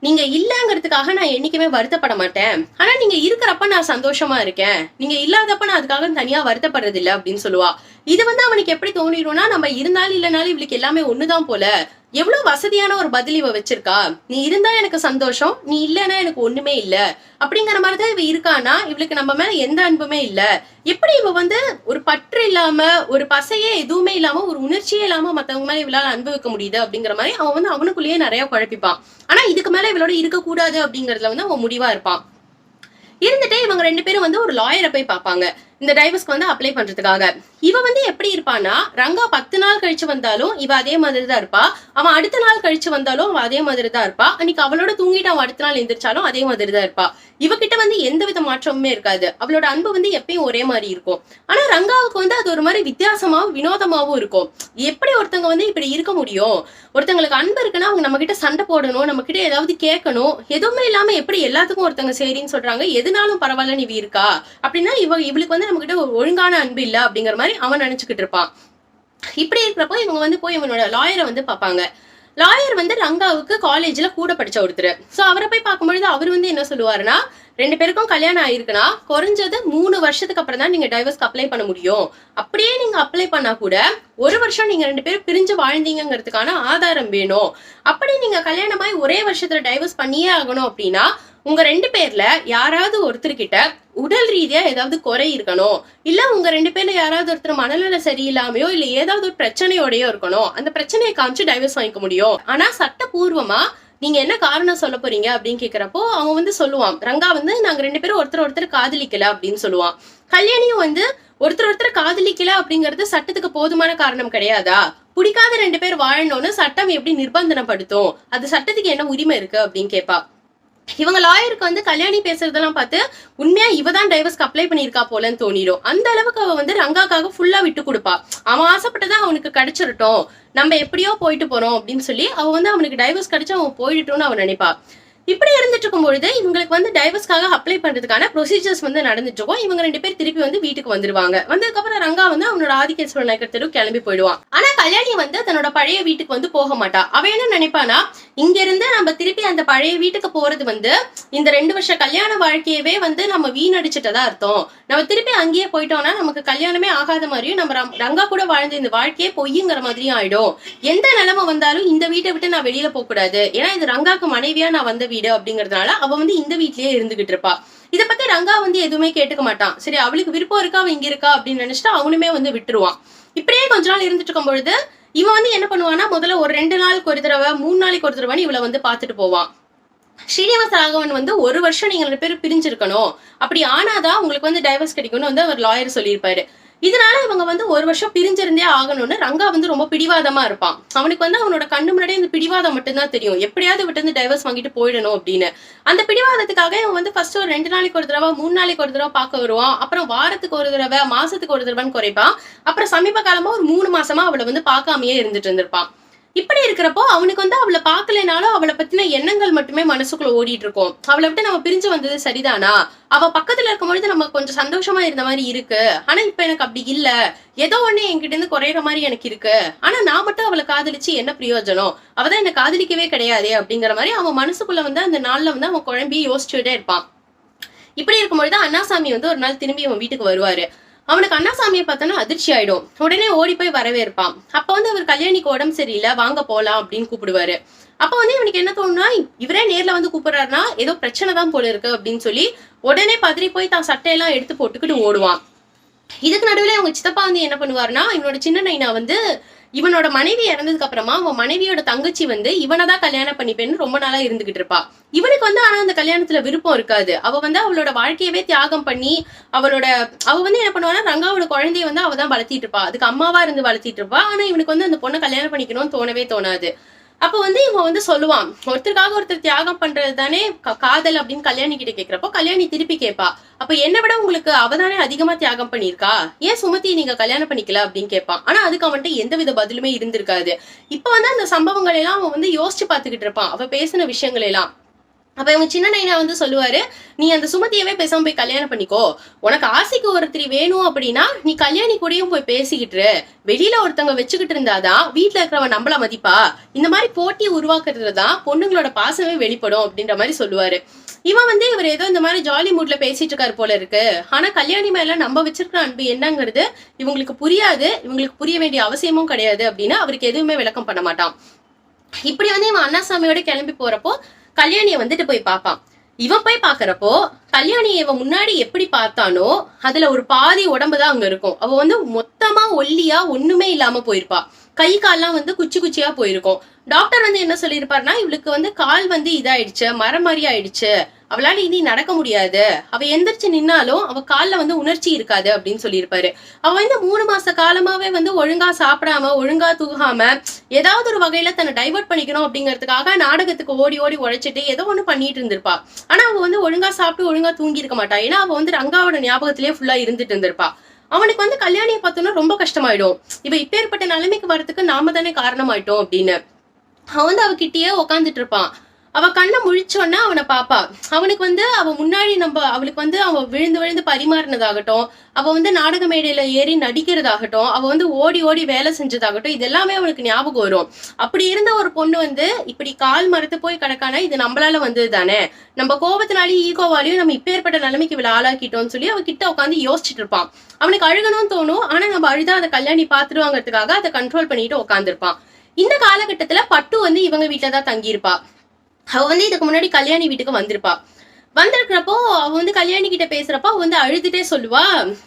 நீங்க இல்லங்கிறதுக்காக நான் என்னைக்குமே வருத்தப்பட மாட்டேன். ஆனா நீங்க இருக்கிறப்ப நான் சந்தோஷமா இருக்கேன். நீங்க இல்லாதப்ப நான் அதுக்காக தனியா வருத்தப்படுறது இல்ல அப்படின்னு சொல்லுவா. இது வந்து அவனுக்கு எப்படி தோணிடும்னா நம்ம இருந்தாலும் இல்லைனாலும் இவளுக்கு எல்லாமே ஒண்ணுதான் போல. எவ்வளவு வசதியான ஒரு பதில் இவ வச்சிருக்கா? நீ இருந்தா எனக்கு சந்தோஷம் நீ இல்லைன்னா எனக்கு ஒண்ணுமே இல்ல. அப்படிங்கிற மாதிரிதான் இவ இருக்கானா? இவளுக்கு நம்ம மேல எந்த அன்புமே இல்ல. எப்படி இவ வந்து ஒரு பற்று இல்லாம ஒரு பசையே எதுவுமே இல்லாம ஒரு உணர்ச்சியே இல்லாம மத்தவங்க மேல இவளால அனுபவிக்க முடியுது அப்படிங்கிற மாதிரி அவன் வந்து அவனுக்குள்ளேயே நிறைய குழப்பிப்பான் ஆனா இதுக்கு மேல இவளோட இருக்க கூடாது அப்படிங்கறதுல வந்து அவன் முடிவா இருப்பான் இருந்துட்டே இவங்க ரெண்டு பேரும் வந்து ஒரு லாயரை போய் பார்ப்பாங்க. இந்த டைவர்ஸ்க்கு வந்து அப்ளை பண்றதுக்காக. இவ வந்து எப்படி இருப்பான்னா ரங்கா பத்து நாள் கழிச்சு வந்தாலும் இவ அதே மாதிரி தான் இருப்பா. அவன் அடுத்த நாள் கழிச்சு வந்தாலும் அவன் அதே மாதிரி தான் இருப்பா. அன்னைக்கு அவளோட தூங்கிட்டு அவன் அடுத்த நாள் எந்திரிச்சாலும் அதே மாதிரி தான் இருப்பா. இவகிட்ட வந்து எந்த வித மாற்றமுமே இருக்காது. அவளோட அன்பு வந்து எப்பயும் ஒரே மாதிரி இருக்கும். ஆனா ரங்காவுக்கு வந்து அது ஒரு மாதிரி வித்தியாசமாவும் வினோதமாவும் இருக்கும். எப்படி ஒருத்தவங்க வந்து இப்படி இருக்க முடியும்? ஒருத்தங்களுக்கு அன்பு இருக்குன்னா அவங்க நம்ம கிட்ட சண்டை போடணும் நம்ம கிட்ட ஏதாவது கேட்கணும். எதுவுமே இல்லாம எப்படி எல்லாத்துக்கும் ஒருத்தவங்க சரின்னு சொல்றாங்க. எதுனாலும் பரவாயில்ல நீ இருக்கா? அப்படின்னா இவ இவளுக்கு வந்து நம்ம கிட்ட ஒழுங்கான அன்பு இல்ல அப்படிங்கிற மாதிரி அவன் நினைச்சுக்கிட்டு இருப்பான். இப்படி இருக்கிறப்போ இவங்க வந்து போய் இவனோட லாயரை வந்து பார்ப்பாங்க. லாயர் வந்து ரங்காவுக்கு காலேஜ்ல கூட படிச்ச ஒருத்தர். சோ அவரை போய் பார்க்கும்பொழுது அவர் வந்து என்ன சொல்லுவாருன்னா ரெண்டு பேருக்கும் கல்யாணம் ஆயிருக்குன்னா குறைஞ்சது மூணு வருஷத்துக்கு அப்புறம் தான் நீங்க டைவர்ஸ்க்கு அப்ளை பண்ண முடியும். அப்படியே நீங்க அப்ளை பண்ணா கூட ஒரு வருஷம் நீங்க ரெண்டு பேரும் பிரிஞ்சு வாழ்ந்தீங்கிறதுக்கான ஆதாரம் வேணும். அப்படி நீங்க கல்யாணமாய் ஒரே வருஷத்துல டைவர்ஸ் பண்ணியே ஆகணும் அப்படின்னா உங்க ரெண்டு பேர்ல யாராவது ஒருத்தர்கிட்ட உடல் ரீதியா ஏதாவது குறை இருக்கணும். இல்ல உங்க ரெண்டு பேர்ல யாராவது ஒருத்தர் மனநல சரியில்லாமையோ இல்ல ஏதாவது ஒரு பிரச்சனையோடயோ இருக்கணும். அந்த பிரச்சனையை காமிச்சு டைவர்ஸ் வாங்கிக்க முடியும். ஆனா சட்டப்பூர்வமா நீங்க என்ன காரணம் சொல்ல போறீங்க அப்படின்னு கேக்குறப்போ அவன் வந்து சொல்லுவான் ரங்கா வந்து நாங்க ரெண்டு பேரும் ஒருத்தர் ஒருத்தர் காதலிக்கல அப்படின்னு சொல்லுவான். கல்யாணியும் வந்து ஒருத்தர் ஒருத்தர் காதலிக்கல அப்படிங்கிறது சட்டத்துக்கு போதுமான காரணம் கிடையாதா? பிடிக்காத ரெண்டு பேர் வாழணும்னு சட்டம் எப்படி நிர்பந்தனப்படுத்தும்? அது சட்டத்துக்கு என்ன உரிமை இருக்கு அப்படின்னு கேட்பா இவங்க லாயருக்கு வந்து கல்யாணி பேசுறதெல்லாம் பார்த்து உண்மையா இவ தான் டைவர்ஸ்க்கு அப்ளை பண்ணியிருக்கா போலன்னு தோணிடும் அந்த அளவுக்கு அவ வந்து ரங்காக்காக ஃபுல்லா விட்டு கொடுப்பா. அவன் ஆசைப்பட்டதான் அவனுக்கு கிடைச்சிருட்டோம். நம்ம எப்படியோ போயிட்டு போறோம் அப்படின்னு சொல்லி அவ வந்து அவனுக்கு டைவர்ஸ் கிடைச்சு அவன் போயிட்டுன்னு அவன் நினைப்பா. இப்படி இருந்துட்டு இருக்கும் பொழுது இவங்களுக்கு வந்து டைவர்ஸ்க்காக அப்ளை பண்றதுக்கான ப்ரொசீஜர்ஸ் வந்து நடந்துட்டு இருக்கும் இவங்க ரெண்டு பேர் திருப்பி வந்து வீட்டுக்கு வந்துருவாங்க. வந்ததுக்கு அப்புறம் ரங்கா வந்து அவனோட ஆதிக்கேஸ்வர நாயக்கர் தெரு கிளம்பி போயிடுவான். ஆனா கல்யாணி வந்து தன்னோட பழைய வீட்டுக்கு வந்து போக மாட்டா. அவ என்ன நினைப்பானா இங்க இருந்து நம்ம திருப்பி அந்த பழைய வீட்டுக்கு போறது வந்து இந்த ரெண்டு வருஷ கல்யாண வாழ்க்கையவே வந்து நம்ம வீணடிச்சிட்டதா அர்த்தம். நம்ம திருப்பி அங்கேயே போயிட்டோம்னா நமக்கு கல்யாணமே ஆகாத மாதிரியும் நம்ம ரங்கா கூட வாழ்ந்த இந்த வாழ்க்கையே பொய்யுங்கிற மாதிரியும் ஆயிடும். எந்த நிலைமை வந்தாலும் இந்த வீட்டை விட்டு நான் வெளியில போக கூடாது ஏன்னா இது ரங்காக்கு மனைவியா நான் வந்த வீடு அப்படிங்கறதுனால அவ வந்து இந்த வீட்லயே இருந்துகிட்டு இருப்பா. இத பத்தி ரங்கா வந்து எதுவுமே கேட்டுக்க மாட்டான் சரி அவளுக்கு விருப்பம் இருக்கா அவ இங்க இருக்கா அப்படின்னு நினைச்சிட்டு அவனுமே வந்து விட்டுருவான் இப்படியே கொஞ்ச நாள் இருந்துட்டு இருக்கும் பொழுது இவன் வந்து என்ன பண்ணுவான்னா முதல்ல ஒரு ரெண்டு நாளுக்கு ஒரு தடவை மூணு நாளைக்கு ஒரு தடவை இவளை வந்து பாத்துட்டு போவான் ஸ்ரீனிவாச ராகவன் வந்து ஒரு வருஷம் நீங்க ரெண்டு பேரும் பிரிஞ்சிருக்கணும். அப்படி ஆனாதான் உங்களுக்கு வந்து டைவர்ஸ் கிடைக்கும்னு வந்து அவர் லாயர் சொல்லியிருப்பாரு. இதனால இவங்க வந்து ஒரு வருஷம் பிரிஞ்சிருந்தே ஆகணும்னு ரங்கா வந்து ரொம்ப பிடிவாதமா இருப்பான். அவனுக்கு வந்து அவனோட கண்ணு முன்னாடியே இந்த பிடிவாதம் மட்டும்தான் தெரியும். எப்படியாவது விட்டு வந்து டைவர்ஸ் வாங்கிட்டு போயிடணும் அப்படின்னு. அந்த பிடிவாதத்துக்காக இவன் வந்து ஃபர்ஸ்ட் ஒரு ரெண்டு நாளைக்கு ஒரு தடவை மூணு நாளைக்கு ஒரு தடவை பார்க்க வருவான். அப்புறம் வாரத்துக்கு ஒரு தடவை மாசத்துக்கு ஒரு தடவைன்னு குறைப்பான். அப்புறம் சமீப காலமா ஒரு மூணு மாசமா அவளை வந்து பார்க்காமயே இருந்துட்டு இருந்திருப்பான். இப்படி இருக்கிறப்போ அவனுக்கு வந்து அவளை பார்க்கலைனாலும் அவளை பத்தின எண்ணங்கள் மட்டுமே மனசுக்குள்ள ஓடிட்டு இருக்கும் அவளை விட்டு நம்ம பிரிஞ்சு வந்தது சரிதானா? அவ பக்கத்துல இருக்கும் பொழுது நம்ம கொஞ்சம் சந்தோஷமா இருந்த மாதிரி இருக்கு. ஆனா இப்ப எனக்கு அப்படி இல்ல. ஏதோ ஒண்ணு என்கிட்ட இருந்து குறையிற மாதிரி எனக்கு இருக்கு. ஆனா நான் மட்டும் அவளை காதலிச்சு என்ன பிரயோஜனம்? அவதான் என்ன காதலிக்கவே கிடையாது அப்படிங்கிற மாதிரி அவன் மனசுக்குள்ள வந்து அந்த நாள்ல வந்து அவன் குழம்பி யோசிச்சுட்டே இருப்பான். இப்படி இருக்கும்பொழுது அண்ணாசாமி வந்து ஒரு நாள் திரும்பி அவன் வீட்டுக்கு வருவாரு. அவனுக்கு அண்ணாசாமியை பார்த்தோன்னா அதிர்ச்சி ஆயிடும். உடனே ஓடி போய் வரவேற்பான். அப்ப வந்து அவர் கல்யாணிக்கு உடம்பு சரியில்லை வாங்க போலாம் அப்படின்னு கூப்பிடுவாரு. அப்ப வந்து இவனுக்கு என்ன தோணுனா இவரே நேர்ல வந்து கூப்பிடுறாருன்னா ஏதோ பிரச்சனை தான் போல இருக்கு அப்படின்னு சொல்லி உடனே பதறி போய் தான் சட்டையெல்லாம் எடுத்து போட்டுக்கிட்டு ஓடுவான். இதுக்கு நடுவில் அவங்க சித்தப்பா வந்து என்ன பண்ணுவாருன்னா இவனோட சின்ன நைனா வந்து இவனோட மனைவி இறந்ததுக்கு அப்புறமா அவன் மனைவியோட தங்கச்சி வந்து இவனை தான் கல்யாணம் பண்ணிப்பேன்னு ரொம்ப நாளா இருந்துகிட்டு இருப்பா. இவனுக்கு வந்து ஆனா அந்த கல்யாணத்துல விருப்பம் இருக்காது. அவ வந்து அவளோட வாழ்க்கையவே தியாகம் பண்ணி அவளோட அவ வந்து என்ன பண்ணுவானா ரங்காவோட குழந்தைய வந்து அவ தான் வளர்த்திட்டு இருப்பா. அதுக்கு அம்மாவா இருந்து வளர்த்திட்டு இருப்பா. ஆனா இவனுக்கு வந்து அந்த பொண்ணை கல்யாணம் பண்ணிக்கணும்னு தோணவே தோணாது. அப்போ வந்து இவன் வந்து சொல்லுவான் ஒருத்தருக்காக ஒருத்தர் தியாகம் பண்றது தானே க- காதல் அப்படின்னு கல்யாணி கிட்ட கேட்கிறப்போ கல்யாணி திருப்பி கேட்பா அப்ப என்னை விட உங்களுக்கு அவதானே அதிகமா தியாகம் பண்ணியிருக்கா? ஏன் சுமதி நீங்க கல்யாணம் பண்ணிக்கல அப்படின்னு கேட்பான் ஆனா அதுக்கு அவன்கிட்ட எந்தவித பதிலுமே இருந்திருக்காது. இப்ப வந்து அந்த சம்பவங்கள் எல்லாம் அவன் வந்து யோசிச்சு பாத்துக்கிட்டு இருப்பான். அவ பேசின விஷயங்கள் எல்லாம் அப்போ இவன் சின்ன நைனா வந்து சொல்லுவாரு நீ அந்த சுமதியவே பேசாம போய் கல்யாணம் பண்ணிக்கோ. உனக்கு ஆசைக்கு ஒருத்தர் வேணும் அப்படின்னா நீ கல்யாணி கூடயும் போய் பேசிக்கிட்டு வெளியில ஒருத்தவங்க வச்சுக்கிட்டு இருந்தாதான் வீட்டுல இருக்கிறவன் நம்மள மதிப்பா? இந்த மாதிரி போட்டி உருவாக்குறதுல தான் பொண்ணுங்களோட பாசமே வெளிப்படும் அப்படின்ற மாதிரி சொல்லுவாரு. இவன் வந்து இவர் ஏதோ இந்த மாதிரி ஜாலி மூட்ல பேசிட்டு இருக்காரு போல இருக்கு. ஆனா கல்யாணி மேல நம்ம வச்சிருக்கிற அன்பு என்னங்கிறது இவங்களுக்கு புரியாது. இவங்களுக்கு புரிய வேண்டிய அவசியமும் கிடையாது அப்படின்னு அவருக்கு எதுவுமே விளக்கம் பண்ண மாட்டான். இப்படி வந்து இவன் அண்ணாசாமியோட கிளம்பி போறப்போ கல்யாணியை வந்துட்டு போய் பார்ப்பான். இவன் போய் பாக்குறப்போ கல்யாணியை இவன் முன்னாடி எப்படி பார்த்தானோ அதுல ஒரு பாதி உடம்பு தான் அங்க இருக்கும். அவ வந்து மொத்தமா ஒல்லியா ஒண்ணுமே இல்லாம போயிருப்பா. கை கால்லாம் வந்து குச்சி குச்சியா போயிருக்கும். டாக்டர் வந்து என்ன சொல்லியிருப்பாருன்னா இவளுக்கு வந்து கால் வந்து இதாயிடுச்சு மரம் மாதிரி ஆயிடுச்சு. அவளால இனி நடக்க முடியாது. அவ எந்திரிச்சு நின்னாலும் அவ காலில் வந்து உணர்ச்சி இருக்காது அப்படின்னு சொல்லியிருப்பாரு. அவ வந்து மூணு மாச காலமாவே வந்து ஒழுங்கா சாப்பிடாம ஒழுங்கா தூகாம ஏதாவது ஒரு வகையில தன்னை டைவர்ட் பண்ணிக்கணும் அப்படிங்கறதுக்காக நாடகத்துக்கு ஓடி ஓடி உழைச்சிட்டு ஏதோ ஒண்ணு பண்ணிட்டு இருந்திருப்பா. ஆனா அவ வந்து ஒழுங்கா சாப்பிட்டு ஒழுங்கா தூங்கி இருக்க மாட்டா. ஏன்னா அவ வந்து ரங்காவோட ஞாபகத்திலேயே ஃபுல்லா இருந்துட்டு இருந்திருப்பா. அவனுக்கு வந்து கல்யாணியை பார்த்தோன்னா ரொம்ப கஷ்டமாயிடும். இவ இப்பேற்பட்ட நிலைமைக்கு வரதுக்கு நாம தானே காரணமாயிட்டோம் அப்படின்னு. அவன் வந்து அவகிட்டயே உட்காந்துட்டு இருப்பான் அவ கண்ணை முழிச்சோன்னா அவனை பாப்பா. அவனுக்கு வந்து அவ முன்னாடி நம்ம அவளுக்கு வந்து அவ விழுந்து விழுந்து பரிமாறினதாகட்டும் அவ வந்து நாடக மேடையில ஏறி நடிக்கிறதாகட்டும் அவ வந்து ஓடி ஓடி வேலை செஞ்சதாகட்டும் இது எல்லாமே அவனுக்கு ஞாபகம் வரும். அப்படி இருந்த ஒரு பொண்ணு வந்து இப்படி கால் மரத்து போய் கிடக்கானா இது நம்மளால வந்தது தானே. நம்ம கோபத்தினாலையும் ஈகோவாலையும் நம்ம இப்பேற்பட்ட நிலைமைக்கு இவளை ஆளாக்கிட்டோம்னு சொல்லி அவ கிட்ட உட்காந்து யோசிச்சுட்டு இருப்பான் அவனுக்கு அழுகணும்னு தோணும் ஆனா நம்ம அழுதா அதை கல்யாணி பாத்துருவாங்கிறதுக்காக அதை கண்ட்ரோல் பண்ணிட்டு உட்காந்துருப்பான் இந்த காலகட்டத்துல பட்டு வந்து இவங்க வீட்டுல தான் தங்கியிருப்பா. அவ வந்து இதுக்கு முன்னாடி கல்யாணி வீட்டுக்கு வந்திருப்பா. வந்திருக்கிறப்போ அவ வந்து கல்யாணி கிட்ட பேசுறப்ப அவ வந்து அழுதுட்டே சொல்லுவா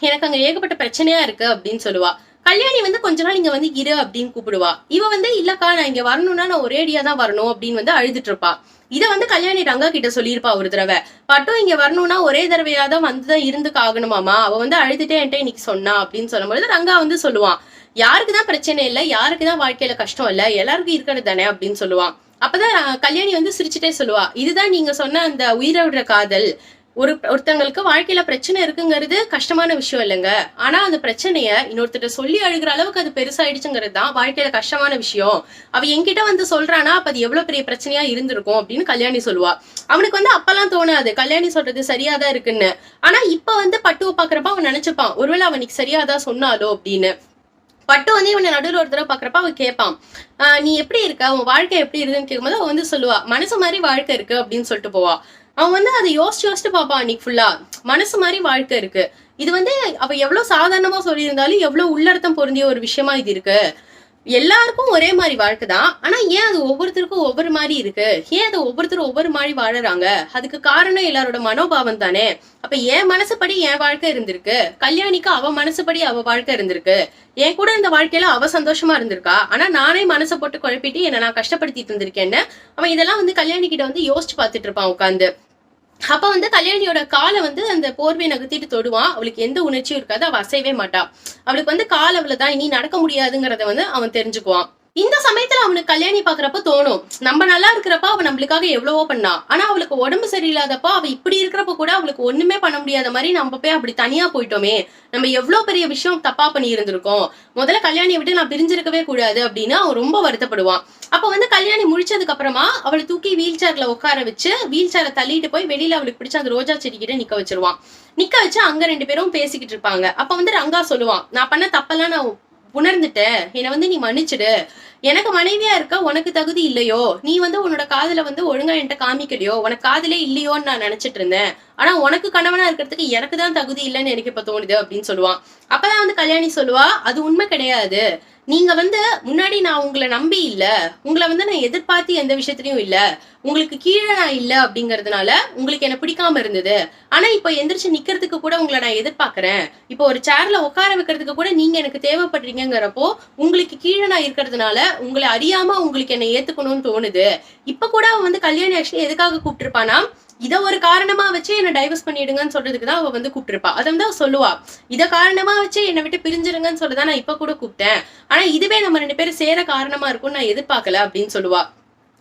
எனக்கு அங்க ஏகப்பட்ட பிரச்சனையா இருக்கு அப்படின்னு சொல்லுவா. கல்யாணி வந்து கொஞ்ச நாள் இங்க வந்து இரு அப்படின்னு கூப்பிடுவா. இவ வந்து இல்லக்கா நான் இங்க வரணும்னா நான் ஒரே அடியா தான் வரணும் அப்படின்னு வந்து அழுதுட்டு இருப்பா. இதை வந்து கல்யாணி ரங்கா கிட்ட சொல்லியிருப்பா ஒரு தடவை. பட்டும் இங்க வரணும்னா ஒரே தடவையா தான் வந்துதான் இருந்துக்கு ஆகணுமாமா அவ வந்து அழுதுட்டே என்கிட்ட இன்னைக்கு சொன்னா அப்படின்னு சொல்லும்போது ரங்கா வந்து சொல்லுவான் யாருக்கு தான் பிரச்சனை இல்லை யாருக்கு தான் வாழ்க்கையில கஷ்டம் இல்ல எல்லாருக்கும் இருக்கிறது தானே அப்படின்னு சொல்லுவான் அப்பதான் கல்யாணி வந்து சிரிச்சுட்டே சொல்லுவா. இதுதான் நீங்க சொன்ன அந்த உயிரை விடுற காதல். ஒரு ஒருத்தங்களுக்கு வாழ்க்கையில பிரச்சனை இருக்குங்கிறது கஷ்டமான விஷயம் இல்லைங்க. ஆனா அந்த பிரச்சனைய இன்னொருத்தர் சொல்லி அழுகிற அளவுக்கு அது பெருசாயிடுச்சுங்கிறது தான் வாழ்க்கையில கஷ்டமான விஷயம். அவ என்கிட்ட வந்து சொல்றானா அப்ப அது எவ்வளவு பெரிய பிரச்சனையா இருந்திருக்கும் அப்படின்னு கல்யாணி சொல்லுவா. அவனுக்கு வந்து அப்பெல்லாம் தோணாது. கல்யாணி சொல்றது சரியாதான் இருக்குன்னு. ஆனா இப்ப வந்து பட்டுவை பாக்குறப்ப அவன் நினைச்சுப்பான் ஒருவேளை அவனுக்கு சரியாதான் சொன்னாலோ அப்படின்னு. பட்டு வந்து இவனை நடுவில் ஒரு தடவை பாக்குறப்ப அவன் கேட்பான் நீ எப்படி இருக்க? உன் வாழ்க்கை எப்படி இருக்குன்னு கேட்கும்போது அவன் வந்து சொல்லுவா மனசு மாதிரி வாழ்க்கை இருக்கு அப்படின்னு சொல்லிட்டு போவா. அவன் வந்து அதை யோசிச்சு யோசிச்சு பார்ப்பான் அன்னைக்கு ஃபுல்லா மனசு மாதிரி வாழ்க்கை இருக்கு. இது வந்து அவ எவ்வளவு சாதாரணமா சொல்லியிருந்தாலும் எவ்வளவு உள்ளர்த்தம் பொருந்திய ஒரு விஷயமா இது இருக்கு. எல்லாருக்கும் ஒரே மாதிரி வாழ்க்கை தான். ஆனா ஏன் அது ஒவ்வொருத்தருக்கும் ஒவ்வொரு மாதிரி இருக்கு? ஏன் அது ஒவ்வொருத்தரும் ஒவ்வொரு மாதிரி வாழறாங்க? அதுக்கு காரணம் எல்லாரோட மனோபாவம் தானே? அப்ப என் மனசுப்படி என் வாழ்க்கை இருந்திருக்கு. கல்யாணிக்கு அவ மனசுப்படி அவ வாழ்க்கை இருந்திருக்கு. என் கூட இந்த வாழ்க்கையில அவ சந்தோஷமா இருந்திருக்கா? ஆனா நானே மனசை போட்டு குழப்பிட்டு என்ன நான் கஷ்டப்படுத்திட்டு இருந்திருக்கேன்னு அவன் இதெல்லாம் வந்து கல்யாணி கிட்ட வந்து யோசிச்சு பார்த்துட்டு இருப்பான் உட்காந்து அப்ப வந்து கல்யாணியோட காலை வந்து அந்த போர்வை நகர்த்திட்டு தொடுவான். அவளுக்கு எந்த உணர்ச்சியும் இருக்காது. அவள் அசையவே மாட்டான் அவளுக்கு வந்து கால் அவ்வளவுதான் இனி நடக்க முடியாதுங்கிறத வந்து அவன் தெரிஞ்சுக்குவான். இந்த சமயத்துல அவனுக்கு கல்யாணி பாக்குறப்ப தோணும். நம்ம நல்லா இருக்கிறப்ப அவ நம்மளுக்காக எவ்வளவோ பண்ணா. ஆனா அவளுக்கு உடம்பு சரியில்லாதப்ப அவ இப்படி இருக்கிறப்ப கூட அவளுக்கு ஒண்ணுமே பண்ண முடியாத மாதிரி நம்ம போய் அப்படி தனியா போயிட்டோமே. நம்ம எவ்வளவு பெரிய விஷயம் தப்பா பண்ணி இருந்திருக்கோம் முதல்ல கல்யாணியை விட்டு நான் பிரிஞ்சிருக்கவே கூடாது அப்படின்னு அவன் ரொம்ப வருத்தப்படுவான். அப்ப வந்து கல்யாணி முடிச்சதுக்கு அப்புறமா அவளை தூக்கி வீல் சேர்ல உட்கார வச்சு வீல் சேரை தள்ளிட்டு போய் வெளியில அவளுக்கு பிடிச்ச அந்த ரோஜா செடி கிட்ட நிக்க வச்சிருவான். நிக்க வச்சு அங்க ரெண்டு பேரும் பேசிக்கிட்டு இருப்பாங்க. அப்ப வந்து ரங்கா சொல்லுவான் நான் பண்ண தப்பெல்லாம் நான் உணர்ந்துட்டேன் என்னை வந்து நீ மன்னிச்சிடு. எனக்கு மனைவியா இருக்க உனக்கு தகுதி இல்லையோ? நீ வந்து உன்னோட காதல வந்து ஒழுங்கா என்கிட்ட காமிக்கலையோ? உனக்கு காதலே இல்லையோன்னு நான் நினைச்சிட்டு இருந்தேன். ஆனா உனக்கு கணவனா இருக்கிறதுக்கு எனக்கு தான் தகுதி இல்லைன்னு எனக்கு இப்ப தோணுது அப்படின்னு சொல்லுவான். அப்பதான் வந்து கல்யாணி சொல்லுவா அது உண்மை கிடையாது. நீங்க வந்து முன்னாடி நான் உங்களை நம்பி இல்ல. உங்களை வந்து நான் எதிர்பார்த்து எந்த விஷயத்துலயும் இல்ல. உங்களுக்கு கீழே நான் இல்ல அப்படிங்கறதுனால உங்களுக்கு என்ன பிடிக்காம இருந்தது. ஆனா இப்போ எந்திரிச்சு நிக்கிறதுக்கு கூட உங்களை நான் எதிர்பார்க்கறேன். இப்போ ஒரு சேர்ல உட்கார வைக்கிறதுக்கு கூட நீங்க எனக்கு தேவைப்படுறீங்கிறப்போ உங்களுக்கு கீழே நான் இருக்கிறதுனால உங்களை அறியாம உங்களுக்கு என்ன ஏத்துக்கணும்னு தோணுது. இப்ப கூட அவன் வந்து கல்யாணி ஆக்சுவலி எதுக்காக கூப்பிட்டிருப்பானா? இதை ஒரு காரணமா வச்சு என்ன டைவர்ஸ் பண்ணிடுங்கன்னு சொல்றதுக்கு தான் அவ வந்து கூப்பிட்டுருப்பா. அதை வந்து அவ சொல்லுவா. இதை காரணமா வச்சு என்னை விட்டு பிரிஞ்சிருங்கன்னு சொல்லதான் நான் இப்ப கூட கூப்பிட்டேன். ஆனா இதுவே நம்ம ரெண்டு பேரும் சேர காரணமா இருக்கும்னு நான் எதிர்பார்க்கல அப்படின்னு சொல்லுவா.